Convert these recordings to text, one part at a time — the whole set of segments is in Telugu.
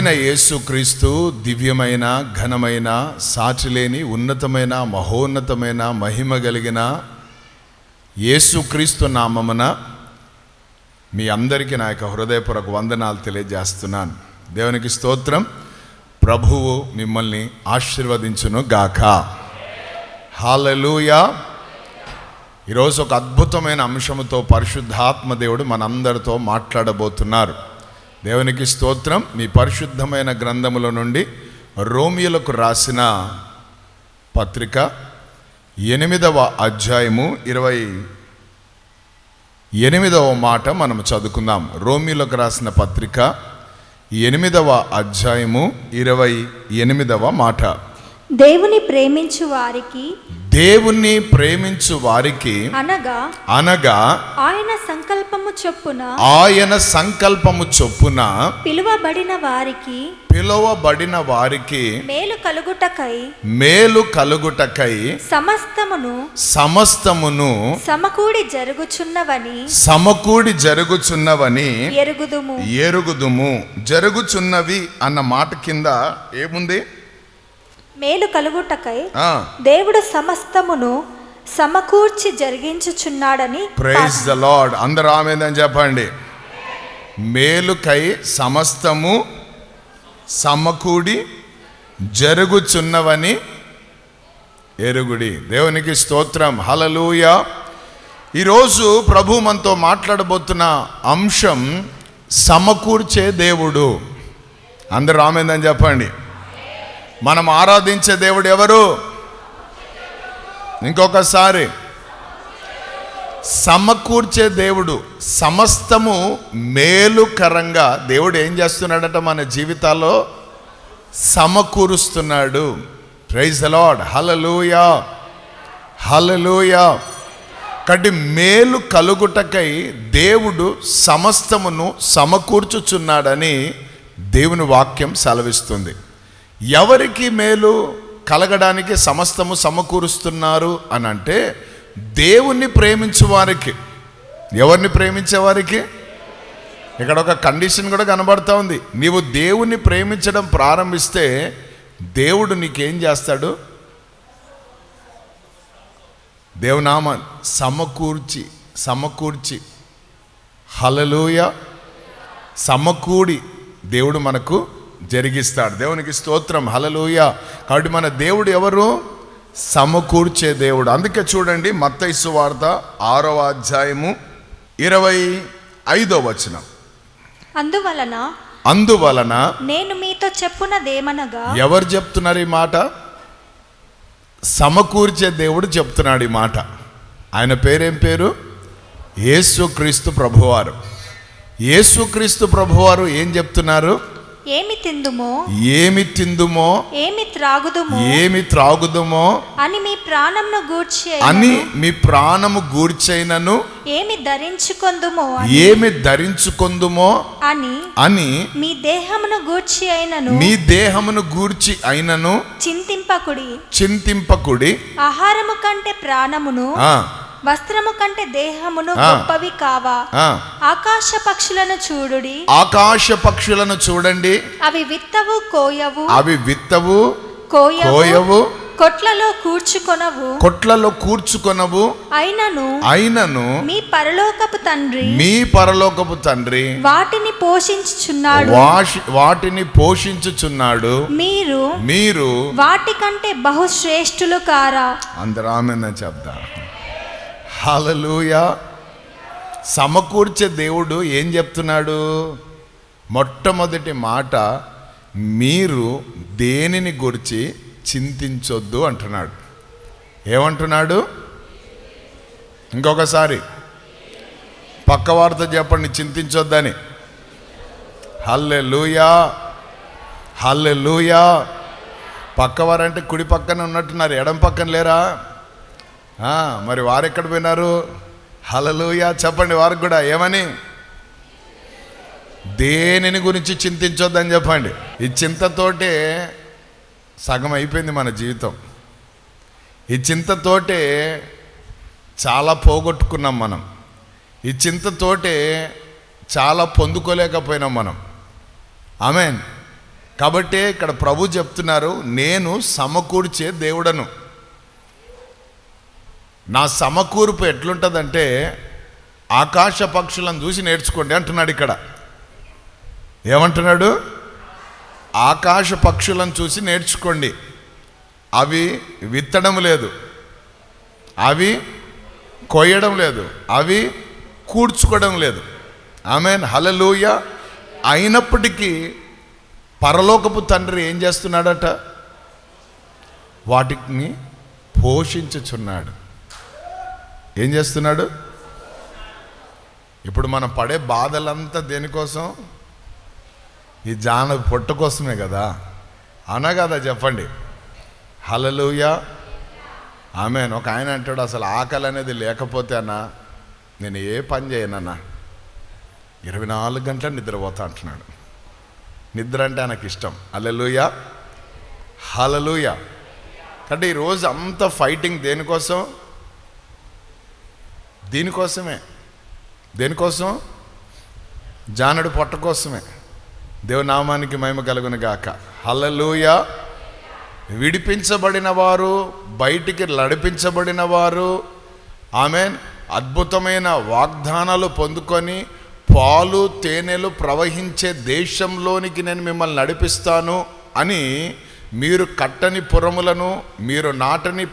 అయిన యేసుక్రీస్తు దివ్యమైన ఘనమైన సాటిలేని ఉన్నతమైన మహోన్నతమైన మహిమ కలిగిన యేసుక్రీస్తు నామమున మీ అందరికీ నా యొక్క హృదయపూర్వక వందనాలు తెలియజేస్తున్నాను. దేవునికి స్తోత్రం. ప్రభువు మిమ్మల్ని ఆశీర్వదించును గాక. హాలలుయా ఈరోజు ఒక అద్భుతమైన అంశముతో పరిశుద్ధాత్మ దేవుడు మనందరితో మాట్లాడబోతున్నారు. దేవునికి స్తోత్రం. మీ పరిశుద్ధమైన గ్రంథముల నుండి రోమియోలకు రాసిన పత్రిక ఎనిమిదవ అధ్యాయము ఇరవై ఎనిమిదవ మాట మనం చదువుకుందాం. రోమిలకు రాసిన పత్రిక ఎనిమిదవ అధ్యాయము ఇరవై ఎనిమిదవ మాట. దేవుని ప్రేమించు వారికి దేవుణ్ణి ప్రేమించు వారికి అనగా అనగా ఆయన సంకల్పము చొప్పున ఆయన సంకల్పము చొప్పున పిలువబడిన వారికి పిలువబడిన వారికి మేలు కలుగుటకై మేలు కలుగుటకై సమస్తమును సమస్తమును సమకూడి జరుగుచున్నవని సమకూడి జరుగుచున్నవని ఎరుగుదుము. ఎరుగుదుము. జరుగుచున్నవి అన్న మాట కింద ఏముంది? మేలు కలుగుటకై దేవుడు సమస్తమును సమకూర్చి జరిగించుచున్నాడని ప్రైజ్ ద లార్డ్ అందరూ ఆమెదని చెప్పండి. మేలుకై సమస్తము సమకూడి జరుగుచున్నవని ఎరుగుడి. దేవునికి స్తోత్రం. హలలుయ ఈరోజు ప్రభు మనతో మాట్లాడబోతున్న అంశం సమకూర్చే దేవుడు. అందరూ ఆమెందని చెప్పండి. మనం ఆరాధించే దేవుడు ఎవరు? ఇంకొకసారి. సమకూర్చే దేవుడు సమస్తము మేలుకరంగా దేవుడు ఏం చేస్తున్నాడట మన జీవితాల్లో? సమకూరుస్తున్నాడు. ప్రైజ్ అలాడ్ హలలుయా హలలుయా కాబట్టి మేలు కలుగుటకై దేవుడు సమస్తమును సమకూర్చుచున్నాడని దేవుని వాక్యం సెలవిస్తుంది. ఎవరికి మేలు కలగడానికి సమస్తము సమకూరుస్తున్నారు అని అంటే దేవుణ్ణి ప్రేమించు వారికి. ఎవరిని ప్రేమించే వారికి? ఇక్కడ ఒక కండిషన్ కూడా కనబడుతూ ఉంది. నీవు దేవుణ్ణి ప్రేమించడం ప్రారంభిస్తే దేవుడు నీకేం చేస్తాడు? దేవునామ సమకూర్చి సమకూర్చి. హలలోయ సమకూడి దేవుడు మనకు జరిగిస్తాడు. దేవునికి స్తోత్రం. హలలోయ కాబట్టి మన దేవుడు ఎవరు? సమకూర్చే దేవుడు. అందుకే చూడండి మత్తైసు వార్త ఆరవ అధ్యాయము ఇరవై ఐదో వచనం. అందువలన అందువలన నేను మీతో చెప్పునదేమనగా ఎవరు చెప్తున్నారు ఈ మాట? సమకూర్చే దేవుడు చెప్తున్నాడు ఈ మాట. ఆయన పేరేం పేరు? యేసుక్రీస్తు ప్రభువారు. యేసుక్రీస్తు ప్రభువారు ఏం చెప్తున్నారు? ఏమి తిందుమో? ఏమి తిందుమో? ఏమి త్రాగుదుమో? ఏమి త్రాగుదుమో? అని మీ ప్రాణంను గూర్చి అని మీ ప్రాణము గూర్చైనను ఏమి ధరించుకొందుమో ఏమి ధరించుకొందుమో? అని అని మీ దేహమును గూర్చి అయినను. మీ దేహమును గూర్చి అయినను. చింతింపకుడి. చింతింపకుడి. ఆహారము కంటే ప్రాణమును. వస్త్రము కంటే దేహమును. గొప్పవి కావా. ఆకాశ పక్షులను చూడుడి. ఆకాశ పక్షులను చూడండి. అవి విత్తవు కోయవు. అవి విత్తవు కోయవు. కోయవు. కొట్లలో కూర్చుకొనవు. కొట్లలో కూర్చుకొనవు. అయినను అయినను మీ పరలోకపు తండ్రి. మీ పరలోకపు తండ్రి. వాటిని పోషించుచున్నాడు. వాటిని పోషించుచున్నాడు. మీరు మీరు వాటికంటే బహుశ్రేష్ఠులు కారా? అందరూ చెప్తా హలలుయా సమకూర్చే దేవుడు ఏం చెప్తున్నాడు? మొట్టమొదటి మాట మీరు దేనిని గురించి చింతించొద్దు అంటున్నాడు. ఏమంటున్నాడు? ఇంకొకసారి. పక్క వార్త చెప్పండి చింతించొద్దని. హల్లె లూయా హల్లె లూయా పక్కవారంటే కుడి పక్కన ఉన్నట్టున్నారు ఎడం పక్కన లేరా? మరి వారు ఎక్కడ పోయినారు? హలలుయా చెప్పండి వారికి కూడా. ఏమని? దేనిని గురించి చింతించొద్దని చెప్పండి. ఈ చింతతోటే సగం అయిపోయింది మన జీవితం. ఈ చింతతోటే చాలా పోగొట్టుకున్నాం మనం. ఈ చింతతోటే చాలా పొందుకోలేకపోయినాం మనం. ఆమెన్. కాబట్టి ఇక్కడ ప్రభు చెప్తున్నారు నేను సమకూర్చే దేవుడను. నా సమకూర్పు ఎట్లుంటుందంటే ఆకాశ పక్షులను చూసి నేర్చుకోండి అంటున్నాడు ఇక్కడ. ఏమంటున్నాడు? ఆకాశ పక్షులను చూసి నేర్చుకోండి. అవి విత్తడం లేదు. అవి కొయ్యడం లేదు. అవి కూర్చుకోవడం లేదు. ఆమె హలలుయ అయినప్పటికీ పరలోకపు తండ్రి ఏం చేస్తున్నాడట? వాటిని పోషించుచున్నాడు. ఏం చేస్తున్నాడు? ఇప్పుడు మనం పడే బాధలంతా దేనికోసం? ఈ జాన పొట్ట కోసమే కదా. అవునా కదా చెప్పండి. హలలుయా ఆమె ఒక ఆయన అంటాడు అసలు ఆకలి అనేది లేకపోతే అన్న నేను ఏ పని చేయనన్నా ఇరవై నాలుగు గంటలు నిద్రపోతా అంటున్నాడు. నిద్ర అంటే ఆయనకి ఇష్టం. హలలుయ హలలుయా అంటే ఈరోజు అంత ఫైటింగ్ దేనికోసం? దీనికోసమే. దేనికోసం? జానడు పొట్ట కోసమే. దేవునామానికి మహిమ కలుగును గాక. హలలుయ విడిపించబడిన వారు బయటికి నడిపించబడిన వారు ఆమె అద్భుతమైన వాగ్దానాలు పొందుకొని పాలు తేనెలు ప్రవహించే దేశంలోనికి నేను మిమ్మల్ని నడిపిస్తాను అని మీరు కట్టని పురములను మీరు నాటని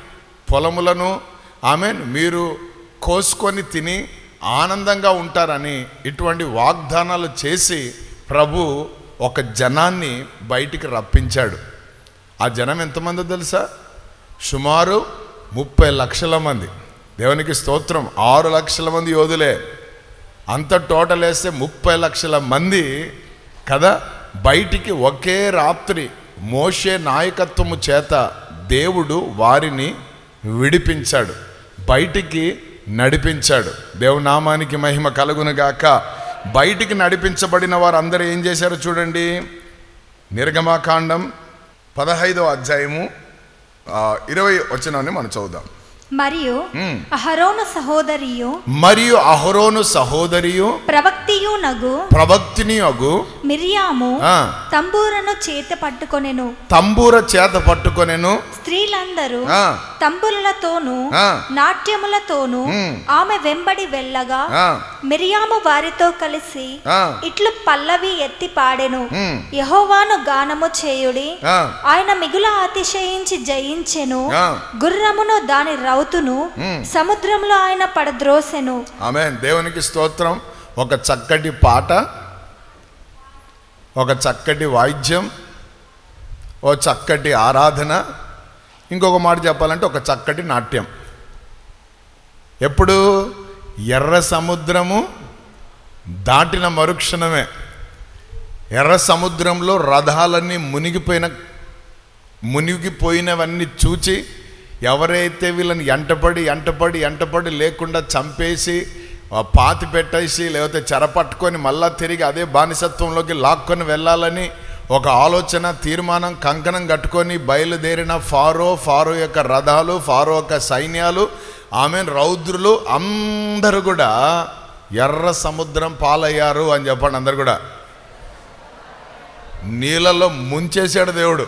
పొలములను ఆమె మీరు కోసుకొని తిని ఆనందంగా ఉంటారని ఇటువంటి వాగ్దానాలు చేసి ప్రభు ఒక జనాన్ని బయటికి రప్పించాడు. ఆ జనం ఎంతమంది తెలుసా? సుమారు ముప్పై లక్షల మంది. దేవునికి స్తోత్రం ఆరు లక్షల మంది యోధులే. అంత టోటల్ వేస్తే ముప్పై లక్షల మంది కదా? బయటికి ఒకే రాత్రి మోషే నాయకత్వము చేత దేవుడు వారిని విడిపించాడు. బయటికి నడిపించాడు. దేవునామానికి మహిమ కలుగునుగాక బయటికి నడిపించబడిన వారు అందరూ ఏం చేశారో చూడండి. నిర్గమాకాండం పదహైదో అధ్యాయము ఇరవై వచ్చినాన్ని మనం చదువుదాం. మరియు మ్మ్. అహరోను సహోదరియు మరియు అహరోను సహోదరియు ప్రవక్తియు నగు ప్రవక్తిని అగు మిరియాము తంబూరను చేత పట్టుకొనెను తంబూర చేత పట్టుకొనెను స్త్రీలందరూ తంబులతోనూ. నాట్యములతోనూ మ్మ్. ఆమె వెంబడి వెళ్ళగా మిరియాము వారితో కలిసి ఇట్లు పల్లవి ఎత్తి పాడెను. యహోవాను గానము చేయుడి. ఆయన మిగుల అతిశయించి జయించెను. గుర్రమును దాని రౌతును. సముద్రంలో ఆయన పడద్రోసెను. ఆమె దేవునికి స్తోత్రం. ఒక చక్కటి పాట. ఒక చక్కటి వాయిద్యం. ఓ చక్కటి ఆరాధన. ఇంకొక మాట చెప్పాలంటే ఒక చక్కటి నాట్యం. ఎప్పుడు? ఎర్ర సముద్రము దాటిన మరుక్షణమే. ఎర్ర సముద్రంలో రథాలన్నీ మునిగిపోయిన మునిగిపోయినవన్నీ చూచి ఎవరైతే వీళ్ళని ఎంటపడి ఎంటపడి ఎంటపడి లేకుండా చంపేసి పాతి పెట్టేసి లేకపోతే చెరపట్టుకొని మళ్ళా తిరిగి అదే బానిసత్వంలోకి లాక్కొని వెళ్ళాలని ఒక ఆలోచన తీర్మానం కంకణం కట్టుకొని బయలుదేరిన ఫారో ఫారో యొక్క రథాలు ఫారో యొక్క సైన్యాలు ఆమె రౌద్రులు అందరూ కూడా ఎర్ర సముద్రం పాలయ్యారు అని చెప్పండి అందరు కూడా. నీళ్ళలో ముంచేశాడు దేవుడు.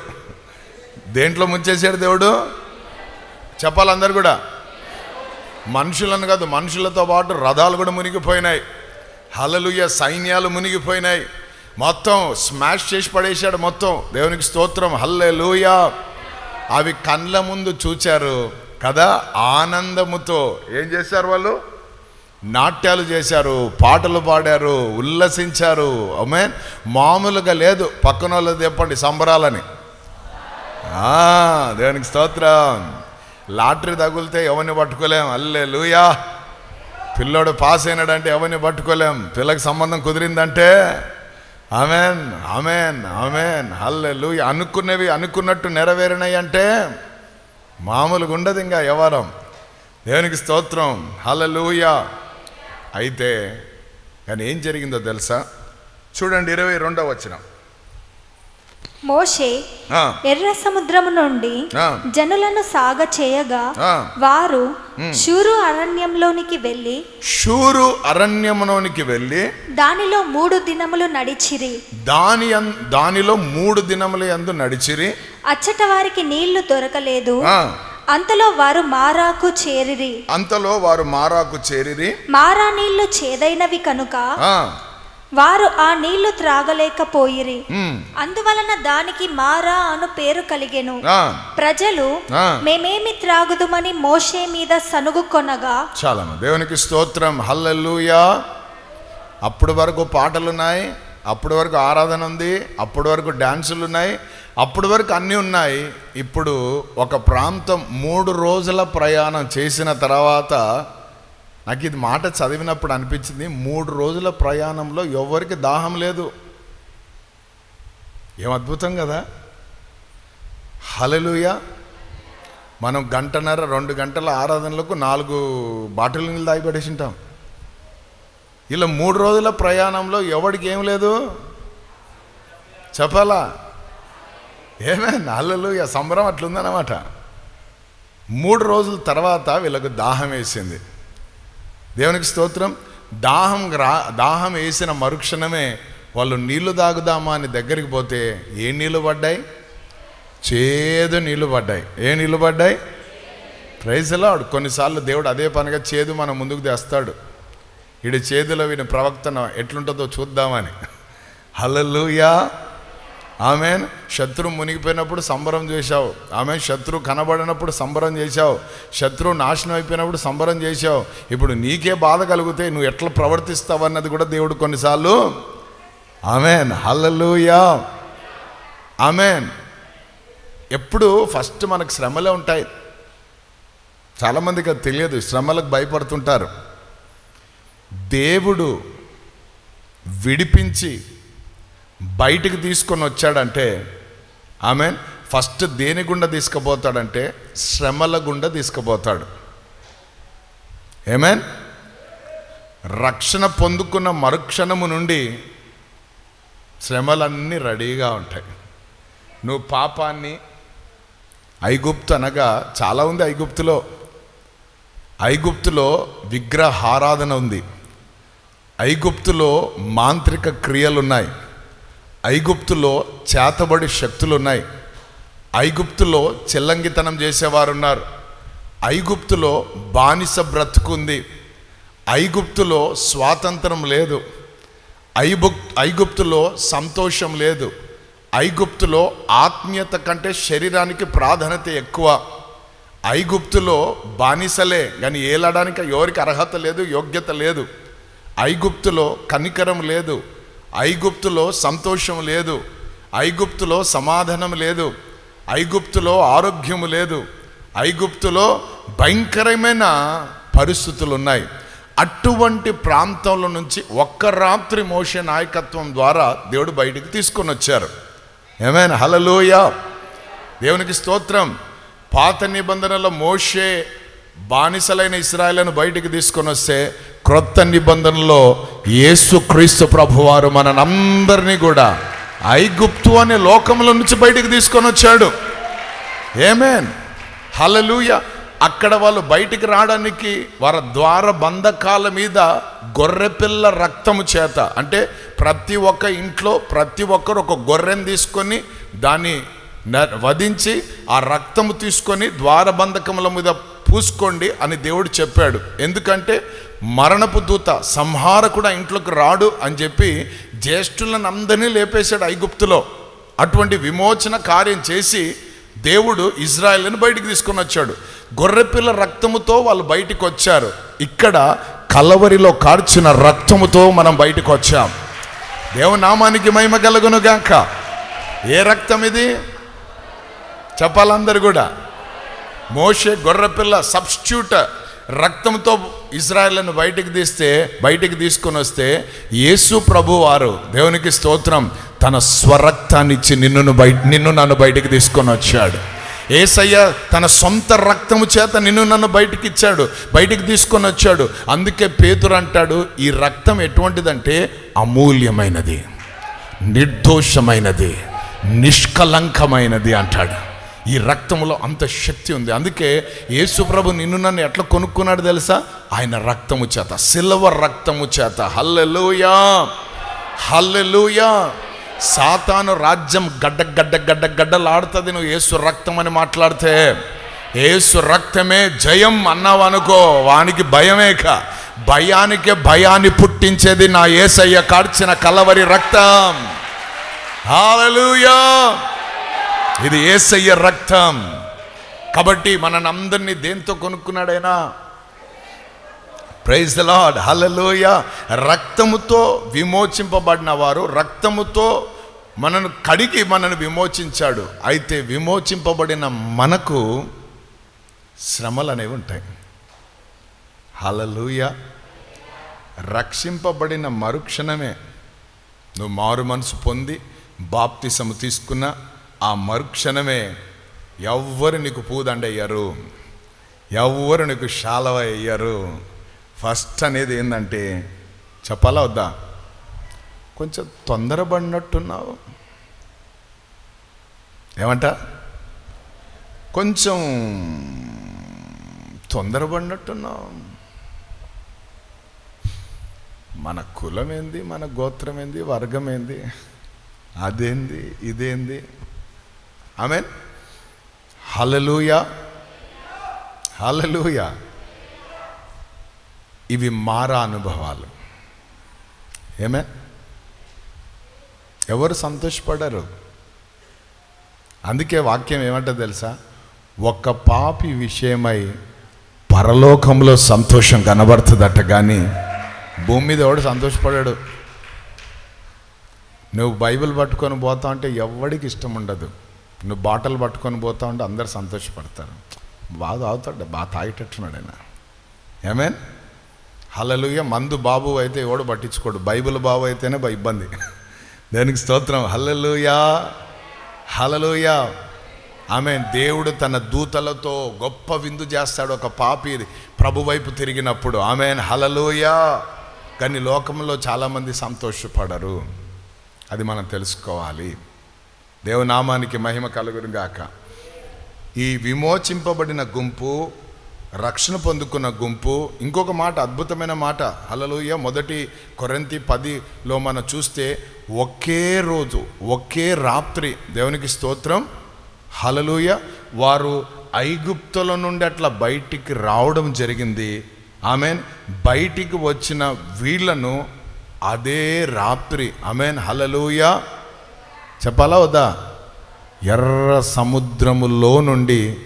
దేంట్లో ముంచేశాడు దేవుడు? చెప్పాలి అందరు కూడా. మనుషులను కాదు మనుషులతో పాటు రథాలు కూడా మునిగిపోయినాయి. హలలుయ సైన్యాలు మునిగిపోయినాయి. మొత్తం స్మాష్ చేసి పడేశాడు మొత్తం. దేవునికి స్తోత్రం. హల్లే అవి కండ్ల ముందు చూచారు. కదా ఆనందముతో ఏం చేశారు వాళ్ళు? నాట్యాలు చేశారు పాటలు పాడారు ఉల్లసించారు. అమే మామూలుగా లేదు. పక్కన వాళ్ళు చెప్పండి సంబరాలని. దేవునికి స్తోత్రం. లాటరీ తగులితే ఎవరిని పట్టుకోలేం? అల్లే లూయా పిల్లోడు పాస్ అయినాడంటే ఎవరిని పట్టుకోలేం? పిల్లకి సంబంధం కుదిరిందంటే? ఆమెన్. ఆమెన్. ఆమెన్. అల్లే లూయ అనుకున్నవి అనుకున్నట్టు నెరవేరినాయి అంటే మామూలుగా ఉండదు ఇంకా వ్యవహారం. దేవునికి స్తోత్రం. హల్లెలూయా. అయితే కానీ ఏం జరిగిందో తెలుసా? చూడండి ఇరవై రెండవ వచ్చినాం మోషే ఎర్ర సముద్రము నుండి. జనులను సాగ చేయగా. వారు శూరు అరణ్యంలోనికి వెళ్ళి షూరు అరణ్యములోనికి వెళ్ళి దానిలో మూడు దినములు నడిచిరి. దాని దానిలో మూడు దినముల యందు నడిచిరి. అచ్చట వారికి నీళ్ళు దొరకలేదు. అంతలో వారు మారాకు చేరిరి. అంతలో వారు మారాకు చేరిరి. మారా నీళ్ళు చేదైనవి కనుక వారు ఆ నీళ్ళు త్రాగలేకపోయిరి. అందువలన దానికి మారా అను పేరు కలిగెను. ప్రజలు. మేమేమి త్రాగుదుమని మోషే మీద సనుగు కొనగా చాలమ్మ దేవునికి స్తోత్రం హల్లెలూయా. అప్పటి వరకు పాటలు ఉన్నాయి అప్పటి వరకు ఆరాధన ఉంది అప్పటి వరకు డ్యాన్సులు ఉన్నాయి అప్పటి వరకు అన్నీ ఉన్నాయి. ఇప్పుడు ఒక ప్రాంతం మూడు రోజుల ప్రయాణం చేసిన తర్వాత నాకు ఇది మాట చదివినప్పుడు అనిపించింది మూడు రోజుల ప్రయాణంలో ఎవరికి దాహం లేదు. ఏం అద్భుతం కదా? హలలుయ మనం గంటన్నర రెండు గంటల ఆరాధనలకు నాలుగు బాటిల్ నీళ్ళు తాగి ఉంటాం ఇలా మూడు రోజుల ప్రయాణంలో ఎవడికి ఏం లేదు? చెప్పాలా? ఏమే? నాళ్ళు సంబరం అట్లుందన్నమాట. మూడు రోజుల తర్వాత వీళ్ళకు దాహం వేసింది. దేవునికి స్తోత్రం. దాహం రా దాహం వేసిన మరుక్షణమే వాళ్ళు నీళ్ళు తాగుదామా అని దగ్గరికి పోతే ఏ నీళ్ళు పడ్డాయి? చేదు నీళ్ళు పడ్డాయి. ఏ నీళ్ళు పడ్డాయి? ప్రైజ్లో కొన్నిసార్లు దేవుడు అదే పనిగా చేదు మన ముందుకు తెస్తాడు. ఇడి చేదులో వీని ప్రవక్తన ఎట్లుంటుందో చూద్దామని. హల్లెలూయా ఆమెన్. శత్రువు మునిగిపోయినప్పుడు సంబరం చేశావు. ఆమె శత్రువు కనబడినప్పుడు సంబరం చేశావు. శత్రువు నాశనం అయిపోయినప్పుడు సంబరం చేశావు. ఇప్పుడు నీకే బాధ కలిగితే నువ్వు ఎట్లా ప్రవర్తిస్తావు అన్నది కూడా దేవుడు కొన్నిసార్లు ఆమెన్. హల్లెలూయా. ఆమెన్. ఎప్పుడు ఫస్ట్ మనకు శ్రమలే ఉంటాయి. చాలామందికి అది తెలియదు. శ్రమలకు భయపడుతుంటారు. దేవుడు విడిపించి బయటికి తీసుకొని వచ్చాడంటే ఆమె ఫస్ట్ దేని గుండా తీసుకుపోతాడంటే శ్రమల గుండా తీసుకుపోతాడు. ఏమేన్ రక్షణ పొందుకున్న మరుక్షణము నుండి శ్రమలన్నీ రెడీగా ఉంటాయి. నువ్వు పాపాన్ని ఐగుప్తు అనగా చాలా ఉంది ఐగుప్తులో. ఐగుప్తులో విగ్రహారాధన ఉంది. ఐగుప్తులో మాంత్రిక క్రియలు ఉన్నాయి ఐగుప్తులో చేతబడి శక్తులు ఉన్నాయి ఐగుప్తులో చెల్లంగితనం చేసేవారు ఉన్నారు ఐగుప్తులో బానిస బ్రతుకుంది. ఐగుప్తులో స్వాతంత్రం లేదు. ఐబుక్ ఐగుప్తులో సంతోషం లేదు. ఐగుప్తులో ఆత్మీయత కంటే శరీరానికి ప్రాధాన్యత ఎక్కువ. ఐగుప్తులో బానిసలే కానీ ఏలడానికి ఎవరికి అర్హత లేదు యోగ్యత లేదు. ఐగుప్తులో కనికరం లేదు. ఐగుప్తులో సంతోషం లేదు. ఐగుప్తులో సమాధానం లేదు. ఐగుప్తులో ఆరోగ్యము లేదు. ఐగుప్తులో భయంకరమైన పరిస్థితులు ఉన్నాయి అటువంటి ప్రాంతంలో నుంచి ఒక్క రాత్రి మోసే నాయకత్వం ద్వారా దేవుడు బయటికి తీసుకొని వచ్చారు. ఏమైనా హలలోయ దేవునికి స్తోత్రం. పాత నిబంధనలో మోషే బానిసలైన ఇస్రాయలను బయటికి తీసుకొని వస్తే క్రొత్త నిబంధనలో యేసు క్రీస్తు ప్రభువారు మనందరినీ కూడా ఐగుప్తు అనే లోకంలో నుంచి బయటికి తీసుకొని వచ్చాడు. ఏమేన్ హలలుయ అక్కడ వాళ్ళు బయటికి రావడానికి వారి ద్వార బంధకాల మీద గొర్రెపిల్ల రక్తము చేత అంటే ప్రతి ఒక్క ఇంట్లో ప్రతి ఒక్కరు ఒక గొర్రెను తీసుకొని దాన్ని న- వధించి ఆ రక్తము తీసుకొని ద్వారబంధకముల మీద పూసుకోండి అని దేవుడు చెప్పాడు. ఎందుకంటే మరణపు దూత సంహారకుడు ఆ ఇంట్లోకి రాడు అని చెప్పి జ్యేష్ఠులను అందరినీ లేపేశాడు ఐగుప్తులో. అటువంటి విమోచన కార్యం చేసి దేవుడు ఇజ్రాయెల్ని బయటికి తీసుకొని వచ్చాడు. గొర్రెపిల్ల రక్తముతో వాళ్ళు బయటికి వచ్చారు. ఇక్కడ కలవరిలో కార్చిన రక్తముతో మనం బయటకు వచ్చాం. దేవునామానికి మహిమ కలుగును గాక. ఏ రక్తం ఇది? చెప్పాలందరు కూడా. మోషే గొర్రెపిల్ల సబ్స్టిట్యూట్ రక్తంతో ఇజ్రాయెల్ను బయటికి తీస్తే బయటికి తీసుకొని వస్తే యేసు ప్రభు వారు దేవునికి స్తోత్రం తన స్వరక్తాన్ని ఇచ్చి నిన్ను బయట నిన్ను నన్ను బయటికి తీసుకొని వచ్చాడు. ఏసయ్య తన సొంత రక్తము చేత నిన్ను నన్ను బయటికి ఇచ్చాడు బయటికి తీసుకొని వచ్చాడు. అందుకే పేతురు అంటాడు ఈ రక్తం ఎటువంటిదంటే అమూల్యమైనది నిర్దోషమైనది నిష్కలంకమైనది అంటాడు. ఈ రక్తములో అంత శక్తి ఉంది. అందుకే యేసుప్రభు నిన్ను నన్ను ఎట్లా కొనుక్కున్నాడు తెలుసా? ఆయన రక్తము చేత సిల్వర్ రక్తము చేత. హల్లెలూయా! హల్లెలూయా! సాతాను రాజ్యం గడ్డ గడ్డ గడ్డ గడ్డలాడుతుంది. నువ్వు యేసు రక్తం అని మాట్లాడితే ఏసు రక్తమే జయం అన్నావు అనుకో వానికి భయమేక భయానికే భయాన్ని పుట్టించేది నా ఏసయ్య కాడ్చిన కలవరి రక్తం. హాలూయా ఇది ఏసయ్య రక్తం. కాబట్టి మనని అందరినీ దేంతో కొనుక్కున్నాడైనా? ప్రైజ్ ద హలలోయ రక్తముతో విమోచింపబడిన వారు రక్తముతో మనను కడిగి మనను విమోచించాడు. అయితే విమోచింపబడిన మనకు శ్రమలు అనేవి ఉంటాయి. హలలుయ రక్షింపబడిన మరుక్షణమే. నువ్వు మారు మనసు పొంది బాప్తిసము తీసుకున్న ఆ మరుక్షణమే ఎవ్వరు నీకు పూదండయ్యారు? ఎవ్వరు నీకు శాలవ అయ్యారు ఫస్ట్ అనేది ఏంటంటే చెప్పాలా వద్దా? కొంచెం తొందరపడినట్టున్నావు. ఏమంట? కొంచెం తొందరపడినట్టున్నావు. మన కులం ఏంది మన గోత్రం ఏంది వర్గం ఏంది అదేంది? ఇదేంది? ఆమెన్ హలలుయా హలలుయా ఇవి మారా అనుభవాలు. ఏమే ఎవరు సంతోషపడరు? అందుకే వాక్యం ఏమంటో తెలుసా? ఒక్క పాపి విషయమై పరలోకంలో సంతోషం కనబడుతుందట కానీ భూమి మీద ఎవడు సంతోషపడాడు? నువ్వు బైబిల్ పట్టుకొని పోతా ఉంటే ఎవడికి ఇష్టం ఉండదు. నువ్వు బాటలు పట్టుకొని పోతా ఉంటే అందరు సంతోషపడతారు. బాగా తాగుతాడు బాగా తాగేటట్టున్నాడు ఆయన. ఏమేన్ హల్లలుయ మందు బాబు అయితే ఎవడు పట్టించుకోడు. బైబిల్ బాబు అయితేనే ఇబ్బంది. దేనికి స్తోత్రం? హల్లలుయా హలలుయా ఆమె దేవుడు తన దూతలతో గొప్ప విందు చేస్తాడు. ఒక పాపి ప్రభు వైపు తిరిగినప్పుడు. ఆమె హలలోయ కానీ లోకంలో చాలామంది సంతోషపడరు. అది మనం తెలుసుకోవాలి. దేవునామానికి మహిమ కలుగునుగాక. ఈ విమోచింపబడిన గుంపు రక్షణ పొందుకున్న గుంపు ఇంకొక మాట అద్భుతమైన మాట హలలుయ మొదటి కొరంతి పదిలో మనం చూస్తే ఒకే రోజు ఒకే రాత్రి దేవునికి స్తోత్రం. హలలుయ వారు ఐగుప్తుల నుండి అట్లా బయటికి రావడం జరిగింది. ఆమెన్. బయటికి వచ్చిన వీళ్ళను అదే రాత్రి ఆమెన్ హలలుయ చెప్పాలా వద్దా? ఎర్ర సముద్రములో నుండి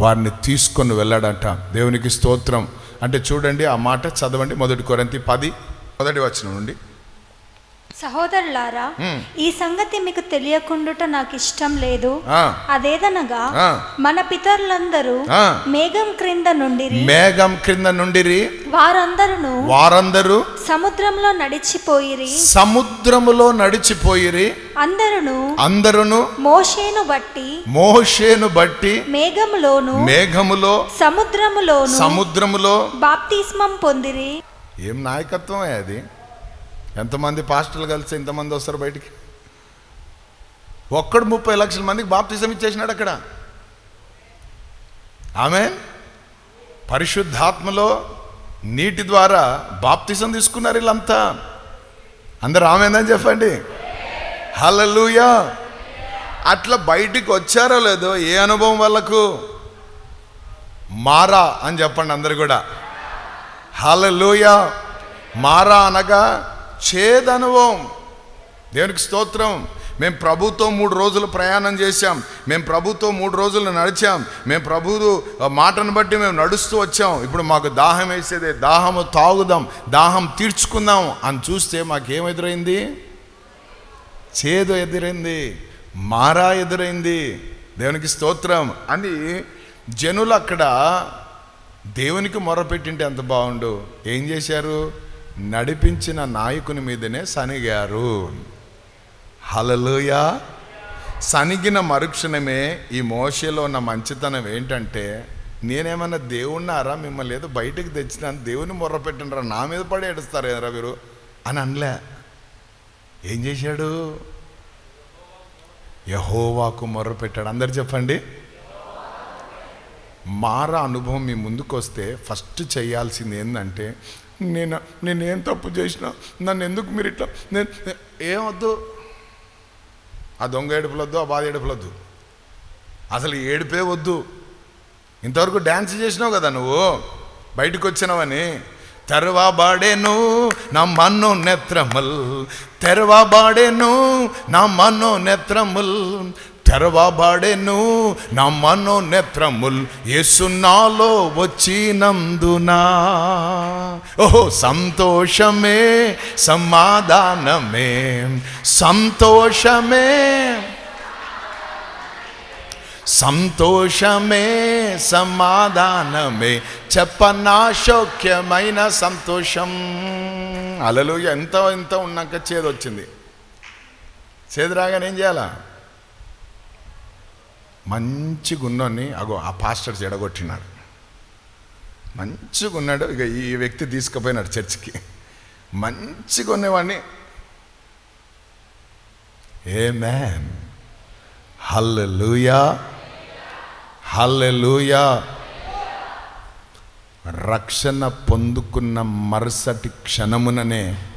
వారిని తీసుకొని వెళ్ళాడంట. దేవునికి స్తోత్రం. అంటే చూడండి ఆ మాట చదవండి మొదటి కొరంతి పది మొదటి వచనం నుండి. సహోదరులారా. ఈ సంగతి మీకు తెలియకుండుట నాకు ఇష్టం లేదు అదేదనగా. మన పితరులందరూ. మేఘం క్రింద నుండిరి. మేఘం క్రింద నుండిరి. వారందరూ వారందరూ సముద్రంలో నడిచిపోయిరి. సముద్రములో నడిచిపోయిరి. అందరును అందరును మోషేను బట్టి మోషేను బట్టి మేఘములోను మేఘములో సముద్రములోను సముద్రములో బాప్తిస్మం పొందిరి. ఏం నాయకత్వం అది? ఎంతమంది పాస్టర్లు కలిసి ఇంతమంది వస్తారు బయటికి? ఒక్కడు ముప్పై లక్షల మందికి బాప్తిజం ఇచ్చేసినాడు అక్కడ. ఆమె పరిశుద్ధాత్మలో నీటి ద్వారా బాప్తిజం తీసుకున్నారు వీళ్ళంతా. అందరు ఆమెందని చెప్పండి. హలలుయా అట్లా బయటికి వచ్చారో లేదో ఏ అనుభవం వాళ్ళకు? మారా అని చెప్పండి అందరు కూడా. హలలుయా మారా అనగా చేదనుభవం దేవునికి స్తోత్రం. మేము ప్రభుతో మూడు రోజులు ప్రయాణం చేశాం. మేము ప్రభుతో మూడు రోజులు నడిచాం. మేము ప్రభు మాటను బట్టి మేము నడుస్తూ వచ్చాం. ఇప్పుడు మాకు దాహం వేసేదే. దాహము తాగుదాం. దాహం తీర్చుకుందాం అని చూస్తే మాకేం ఎదురైంది చేదు ఎదురైంది. మారా ఎదురైంది. దేవునికి స్తోత్రం. అని జనులు అక్కడ దేవునికి మొరపెట్టింటే ఎంత బాగుండు. ఏం చేశారు? నడిపించిన నాయకుని మీదనే సనిగారు. హలలుయా సనిగిన మరుక్షణమే ఈ మోషలో ఉన్న మంచితనం ఏంటంటే నేనేమన్నా దేవుణ్ణారా? మిమ్మల్ని ఏదో బయటకు తెచ్చినాను దేవుని మొర్ర పెట్టినరా నా మీద పడి ఏడుస్తారు ఏదరా మీరు అని అనలే. ఏం చేశాడు? యహోవాకు మొర్రపెట్టాడు అందరు చెప్పండి. మార అనుభవం మీ ముందుకు వస్తే ఫస్ట్ చేయాల్సింది ఏంటంటే నేను నేనేం తప్పు చేసినా నన్ను ఎందుకు మీరు ఇట్లా నేను ఏమొద్దు ఆ దొంగ ఏడుపులొద్దు ఆ బాధ ఏడుపులొద్దు అసలు ఏడిపే వద్దు. ఇంతవరకు డ్యాన్స్ చేసినావు కదా నువ్వు? బయటకు వచ్చినావని. తెరవబడేను నా మన్ను నెత్రముల్. తెరవబడేను నా మన్ను నెత్రముల్. తెరవబడెను నా మన్ను నెత్రముల్ యేసునాలో వచ్చినందునా. ఓహో సంతోషమే సమాధానమే సంతోషమే. సంతోషమే సమాధానమే చెప్పనాశోక్యమైన సంతోషం. అలలు ఎంత ఎంత ఉన్నాక చేదొచ్చింది. చేదు రాగానే ఏం చేయాలా? మంచిగా గున్నోని అగో ఆ పాస్టర్ చెడగొట్టినాడు. మంచిగా ఉన్నాడు. ఇక ఈ వ్యక్తి తీసుకుపోయినాడు చర్చికి. మంచిగా ఉన్నవాడిని. ఏ మ్యాన్ హల్లెలూయా హల్లెలూయా రక్షణ పొందుకున్న మరుసటి క్షణముననే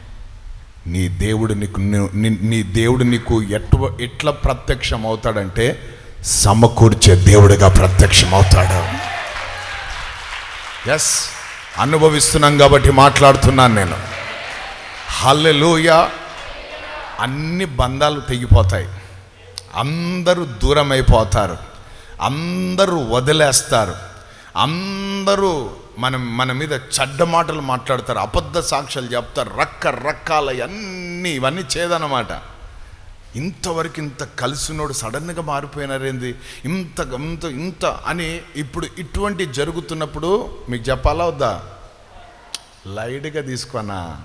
నీ దేవుడు నీకు నీ- నీ దేవుడు నీకు ఎట్వ ఎట్లా ప్రత్యక్షం అవుతాడంటే సమకూర్చే దేవుడిగా ప్రత్యక్షం అవుతాడు ఎస్ అనుభవిస్తున్నాం కాబట్టి మాట్లాడుతున్నాను నేను. హల్లెలూయ అన్ని బంధాలు తెగిపోతాయి. అందరూ దూరం అయిపోతారు అందరూ వదిలేస్తారు. అందరూ మన మన మీద చెడ్డ మాటలు మాట్లాడతారు. అబద్ధ సాక్ష్యాలు చెప్తారు. రకరకాల అన్నీ ఇవన్నీ చేదన్నమాట ఇంతవరకు ఇంత కలిసినోడు సడన్గా మారిపోయినారేంది? ఇంత ఇంత ఇంత అని ఇప్పుడు ఇటువంటి జరుగుతున్నప్పుడు మీకు చెప్పాలా వద్దా? లైట్గా తీసుకోనా?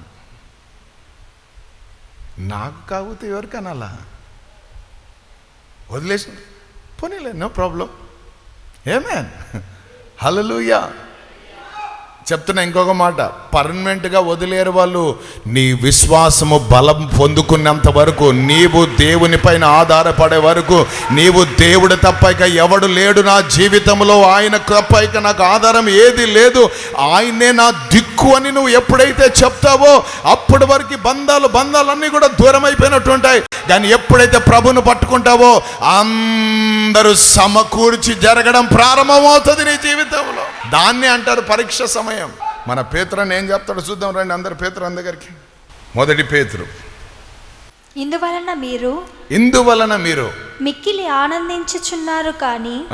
నాకు కాకపోతే ఎవరికి అనాలా వదిలేసి పోనీలే నో ప్రాబ్లం. ఏమే హలలుయా చెప్తున్నా ఇంకొక మాట పర్మనెంట్గా వదిలేరు వాళ్ళు. నీ విశ్వాసము బలం పొందుకున్నంత వరకు నీవు దేవుని పైన ఆధారపడే వరకు నీవు దేవుడు తప్పైక ఎవడు లేడు నా జీవితంలో. ఆయన తప్పైక నాకు ఆధారం ఏది లేదు. ఆయనే నా దిక్కు అని నువ్వు ఎప్పుడైతే చెప్తావో అప్పటి వరకు బంధాలు బంధాలన్నీ కూడా దూరం అయిపోయినట్టు దాన్ని ఎప్పుడైతే ప్రభును పట్టుకుంటావో అందరూ సమకూర్చి జరగడం ప్రారంభమవుతుంది నీ జీవితంలో. దాన్ని అంటారు పరీక్ష సమయం. మన పేతురని ఏం చెప్తాడు చూద్దాం రండి అందరు పేతురు అందరికి మొదటి పేతురు. ఇందువలన మీరు ఇందువలన మీరు మిక్కిలి ఆనందించుచున్నారు కానీ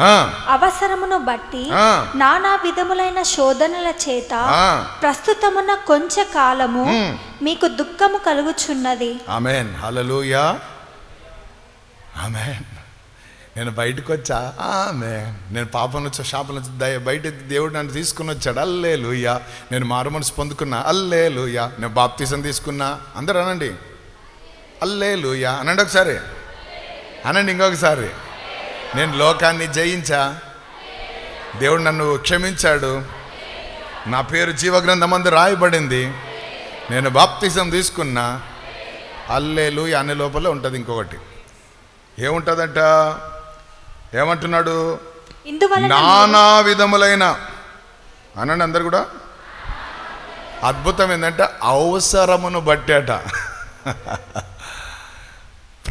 అవసరమును బట్టి. నానా విధములైన శోధనల చేత ఆ. ప్రస్తుతమున్న కొంచె కాలము. మీకు దుఃఖము కలుగుచున్నది. ఆమెన్. Hallelujah amen. నేను బయటకు వచ్చా ఆమె నేను పాపం నుంచి షాపం నుంచి దయ బయట దేవుడు నన్ను తీసుకుని వచ్చాడు అల్లే లూయా నేను మారు మనసు పొందుకున్నా. అల్లే లూయా నేను బాప్తీసం తీసుకున్నా. అందరు అనండి. అల్లే లూయా అనండి ఒకసారి. అనండి ఇంకొకసారి నేను లోకాన్ని జయించా. దేవుడు నన్ను క్షమించాడు. నా పేరు జీవగ్రంథం అందు రాయబడింది. నేను బాప్తిజం తీసుకున్నా. అల్లేలు అనే లోపల ఉంటుంది ఇంకొకటి. ఏముంటుందంట? ఏమంటున్నాడు? నానా విధములైన అనండి అందరు కూడా? అద్భుతం ఏంటంటే అవసరమును బట్టేట.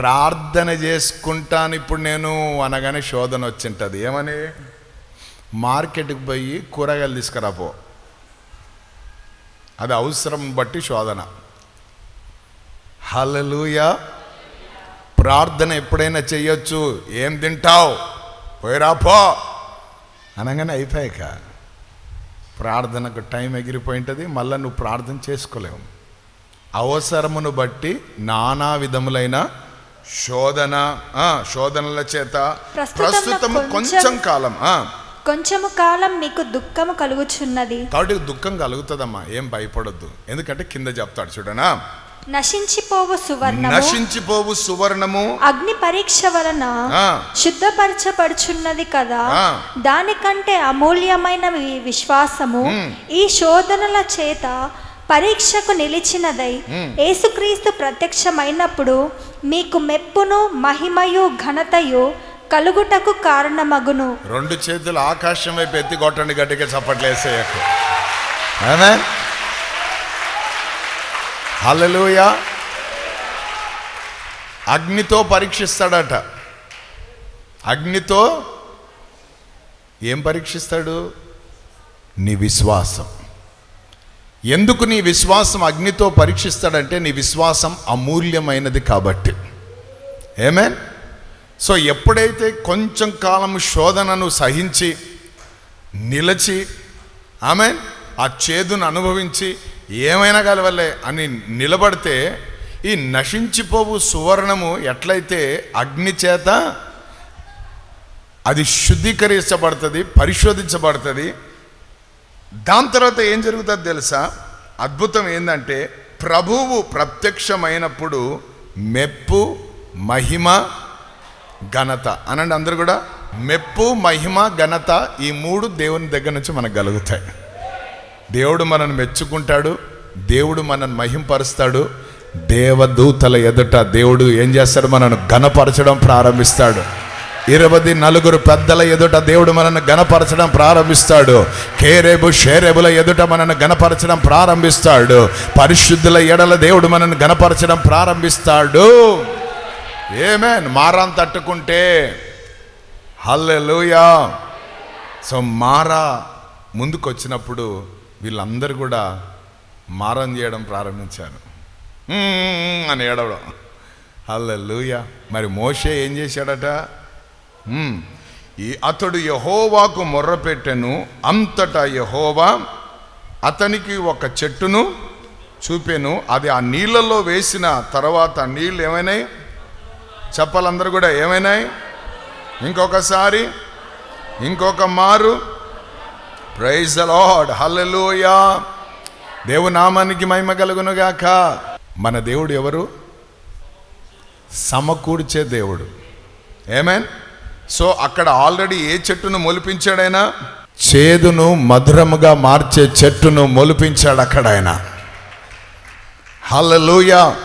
ప్రార్థన చేసుకుంటాను ఇప్పుడు నేను అనగానే శోధన వచ్చింటుంది. ఏమని? మార్కెట్కి పోయి కూరగాయలు తీసుకురాపో. అది అవసరం బట్టి శోధన. హల్లెలూయా. ప్రార్థన ఎప్పుడైనా చేయొచ్చు ఏం తింటావు? పోయిరాపో అనగానే అయిపోయాక ప్రార్థనకు టైం ఎగిరిపోయింటుంది. మళ్ళీ నువ్వు ప్రార్థన చేసుకోలేవు. అవసరమును బట్టి నానా విధములైన శోధన ఆ, శోధనల చేత ప్రస్తుతం ప్రస్తుతము కొంచెం- కాలం ఆ. కొంచెము కాలం మీకు దుఃఖము కలుగుచున్నది కాబట్టి దుఃఖం కలుగుతుందమ్మా ఏం భయపడొద్దు ఎందుకంటే కింద చెప్తాడు చూడనా నశించిపోవు సువర్ణము నశించిపోవు సువర్ణము అగ్ని పరీక్ష వలన. శుద్ధపరచబడుచున్నది కదా. దానికంటే అమూల్యమైన విశ్వాసము. ఈ శోధనల చేత పరీక్షకు నిలిచినదై యేసుక్రీస్తు ప్రత్యక్షమైనప్పుడు మీకు మెప్పును మహిమయు ఘనతయు కలుగుటకు కారణమగును. రెండు చేతులు ఆకాశం వైపు ఎత్తి కొట్టండి గట్టిగా చప్పట్లేసేయకు ఆమె అగ్నితో పరీక్షిస్తాడట. అగ్నితో ఏం పరీక్షిస్తాడు? నీ విశ్వాసం. ఎందుకు నీ విశ్వాసం అగ్నితో పరీక్షిస్తాడంటే నీ విశ్వాసం అమూల్యమైనది కాబట్టి. ఏమేన్ సో ఎప్పుడైతే కొంచెం కాలం శోధనను సహించి నిలచి ఆమె ఆ చేదును అనుభవించి ఏమైనా కలవలే అని నిలబడితే ఈ నశించిపోవు సువర్ణము ఎట్లయితే అగ్ని చేత అది శుద్ధీకరించబడుతుంది పరిశోధించబడుతుంది దాని తర్వాత ఏం జరుగుతుంది తెలుసా? అద్భుతం ఏంటంటే ప్రభువు ప్రత్యక్షమైనప్పుడు మెప్పు మహిమ ఘనత. అనండి అందరు కూడా మెప్పు మహిమ ఘనత ఈ మూడు దేవుని దగ్గర నుంచి మనకు కలుగుతాయి. దేవుడు మనల్ని మెచ్చుకుంటాడు దేవుడు మనల్ని మహింపరుస్తాడు దేవదూతల ఎదుట దేవుడు ఏం చేస్తాడు? మనను ఘనపరచడం ప్రారంభిస్తాడు. ఇరవది నలుగురు పెద్దల ఎదుట దేవుడు మనను గణపరచడం ప్రారంభిస్తాడు. కేరేబు షేరేబుల ఎదుట మనను గణపరచడం ప్రారంభిస్తాడు. పరిశుద్ధుల ఎడల దేవుడు మనను గణపరచడం ప్రారంభిస్తాడు. ఏమేన్ మారాన్ తట్టుకుంటే. హల్లెలూయా సో మారా ముందుకు వచ్చినప్పుడు వీళ్ళందరూ కూడా మారం చేయడం ప్రారంభించారు. అని ఏడవడం. హల్లెలూయా మరి మోషే ఏం చేశాడట? ఈ అతడు యహోవాకు మొర్రపెట్టెను అంతటా యహోవా అతనికి ఒక చెట్టును చూపెను. అది ఆ నీళ్ళలో వేసిన తర్వాత నీళ్ళు ఏమైనాయి? చెప్పాలందరూ కూడా ఏమైనాయి? ఇంకొకసారి ఇంకొక మారు. ప్రైజ్ లార్డ్ హల్లెలూయా దేవు నామానికి మహిమ కలుగును గాక. మన దేవుడు ఎవరు? సమకూర్చే దేవుడు. ఏమేన్ సో అక్కడ ఆల్రెడీ ఏ చెట్టును మొలిపించాడైనా? చేదును మధురముగా మార్చే చెట్టును మొలిపించాడు అక్కడ ఆయన హల్లెలూయా.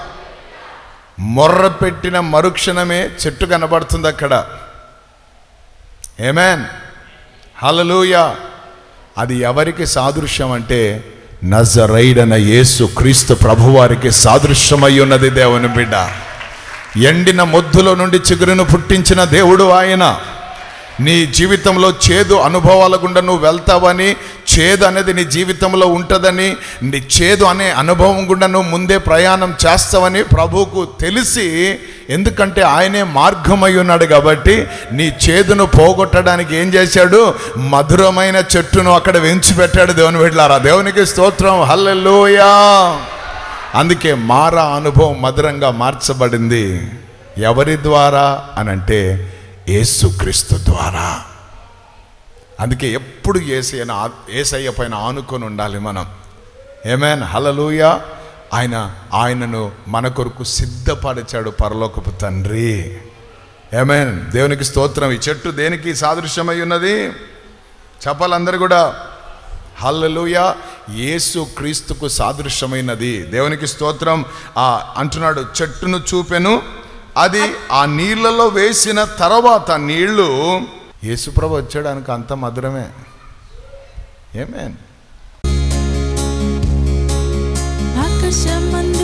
మొర్ర పెట్టిన మరుక్షణమే చెట్టు కనబడుతుంది అక్కడ ఏమేన్ హల్లెలూయా. అది ఎవరికి సాదృశ్యం అంటే నజరైడన యేసు క్రీస్తు ప్రభువారికి సాదృశ్యమై ఉన్నది దేవుని బిడ్డ. ఎండిన మొద్దులో నుండి చిగురును పుట్టించిన దేవుడు ఆయన. నీ జీవితంలో చేదు అనుభవాల గుండా నువ్వు వెళ్తావని చేదు అనేది నీ జీవితంలో ఉంటుందని నీ చేదు అనే అనుభవం గుండా నువ్వు ముందే ప్రయాణం చేస్తావని ప్రభువుకు తెలిసి ఎందుకంటే ఆయనే మార్గమై ఉన్నాడు కాబట్టి నీ చేదును పోగొట్టడానికి ఏం చేశాడు? మధురమైన చెట్టును అక్కడ వెంచి పెట్టాడు దేవుని వెళ్ళారా దేవునికి స్తోత్రం. హల్లెలూయా. అందుకే మారా అనుభవం మధురంగా మార్చబడింది. ఎవరి ద్వారా అని అంటే యేసుక్రీస్తు ద్వారా. అందుకే ఎప్పుడు ఏసైన ఏసయ్య పైన ఆనుకొని ఉండాలి మనం. ఏమేన్ హలలుయ ఆయన ఆయనను మన కొరకు సిద్ధపరిచాడు పరలోకపు తండ్రి. ఏమేన్ దేవునికి స్తోత్రం. ఈ చెట్టు దేనికి సాదృశ్యమై ఉన్నది? చెప్పాలందరూ కూడా హల్లలుయ. యేసు క్రీస్తుకు సాదృశ్యమైనది. దేవునికి స్తోత్రం. ఆ అంటున్నాడు చెట్టును చూపెను. అది ఆ నీళ్ళలో వేసిన తర్వాత నీళ్ళు యేసుప్రభ వచ్చేయడానికి అంత మధురమే. ఏమేన్ ఆకాశమంత